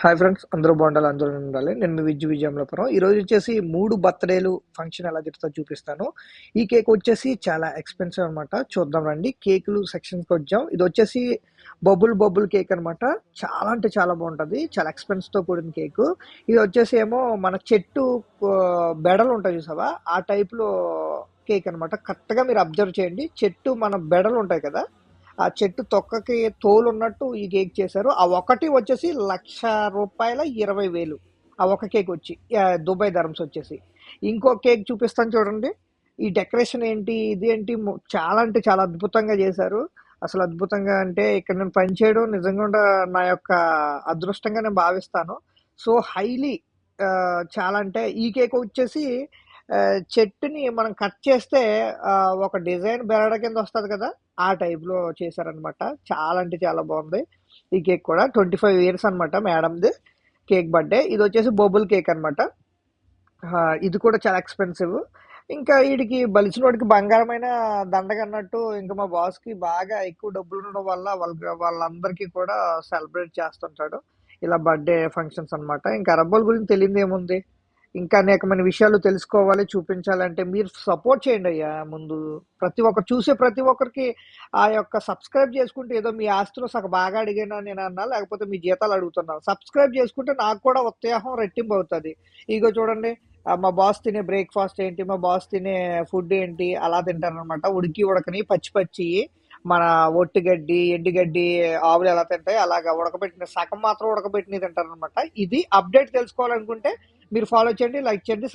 Hi friends అందరూ బాగుండాలి అందరూ ఉండాలి. నేను మీ విజయంలో విజయంలోపురం ఈరోజు వచ్చేసి మూడు బర్త్డేలు ఫంక్షన్ ఎలా జరుగుతుందో చూపిస్తాను. ఈ కేక్ వచ్చేసి చాలా ఎక్స్పెన్సివ్ అనమాట చూద్దాం రండి. కేకులు సెక్షన్కి వచ్చాం. ఇది వచ్చేసి బబుల్ బబుల్ కేక్ అనమాట చాలా అంటే చాలా బాగుంటుంది. చాలా ఎక్స్పెన్స్తో తో కూడిన కేక్ ఇది వచ్చేసి ఏమో మన చెట్టు బెడలు ఉంటాయి చూసావా? ఆ టైప్లో కేక్ అనమాట కరెక్ట్గా మీరు అబ్జర్వ్ చేయండి. చెట్టు మన బెడలు ఉంటాయి కదా? ఆ చెట్టు తొక్కకి తోలు ఉన్నట్టు ఈ కేక్ చేశారు. ఆ ఒకటి వచ్చేసి లక్ష రూపాయల ఇరవై వేలు. ఆ ఒక కేక్ వచ్చి దుబాయ్ ధరమ్స్ వచ్చేసి. ఇంకో కేక్ చూపిస్తాను చూడండి. ఈ డెకరేషన్ ఏంటి ఇది ఏంటి చాలా అంటే చాలా అద్భుతంగా చేశారు. అసలు అద్భుతంగా అంటే ఇక్కడ నేను పనిచేయడం నిజంగా నా యొక్క అదృష్టంగా నేను భావిస్తాను. సో హైలీ చాలా అంటే ఈ కేక్ వచ్చేసి చెట్టుని మనం కట్ చేస్తే ఒక డిజైన్ బెరడ కింద వస్తుంది కదా ఆ టైప్లో చేశారనమాట చాలా అంటే చాలా బాగుంది. ఈ కేక్ కూడా ట్వంటీ ఫైవ్ ఇయర్స్ అనమాట మేడంది కేక్ బర్త్డే. ఇది వచ్చేసి బొబుల్ కేక్ అనమాట ఇది కూడా చాలా ఎక్స్పెన్సివ్. ఇంకా వీడికి బలిసినోడికి బంగారమైన దండగన్నట్టు ఇంకా మా బాస్కి బాగా ఎక్కువ డబ్బులు ఉండడం వల్ల వాళ్ళ వాళ్ళందరికీ కూడా సెలబ్రేట్ చేస్తుంటాడు. ఇలా బర్త్డే ఫంక్షన్స్ అన్నమాట. ఇంకా అరబ్బోల గురించి తెలియదు ఏముంది ఇంకా అనేకమైన విషయాలు తెలుసుకోవాలి చూపించాలంటే మీరు సపోర్ట్ చేయండి అయ్యా ముందు. ప్రతి ఒక్కరు చూసే ప్రతి ఒక్కరికి ఆ యొక్క సబ్స్క్రైబ్ చేసుకుంటే ఏదో మీ ఆస్తిలో సగం బాగా అడిగినా నేను అన్నా లేకపోతే మీ జీతాలు అడుగుతున్నా. సబ్స్క్రైబ్ చేసుకుంటే నాకు కూడా ఉత్సాహం రెట్టింపు అవుతుంది. ఇగో చూడండి మా బాస్ తినే బ్రేక్ఫాస్ట్ ఏంటి మా బాస్ తినే ఫుడ్ ఏంటి అలా తింటారనమాట ఉడికి ఉడకని పచ్చి పచ్చి మన ఒట్టి గడ్డి ఆవులు ఎలా తింటాయి అలాగా ఉడకబెట్టిన సగం మాత్రం ఉడకబెట్టినవి తింటారనమాట ఇది అప్డేట్ తెలుసుకోవాలనుకుంటే మీరు ఫాలో చేయండి లైక్ చేయండి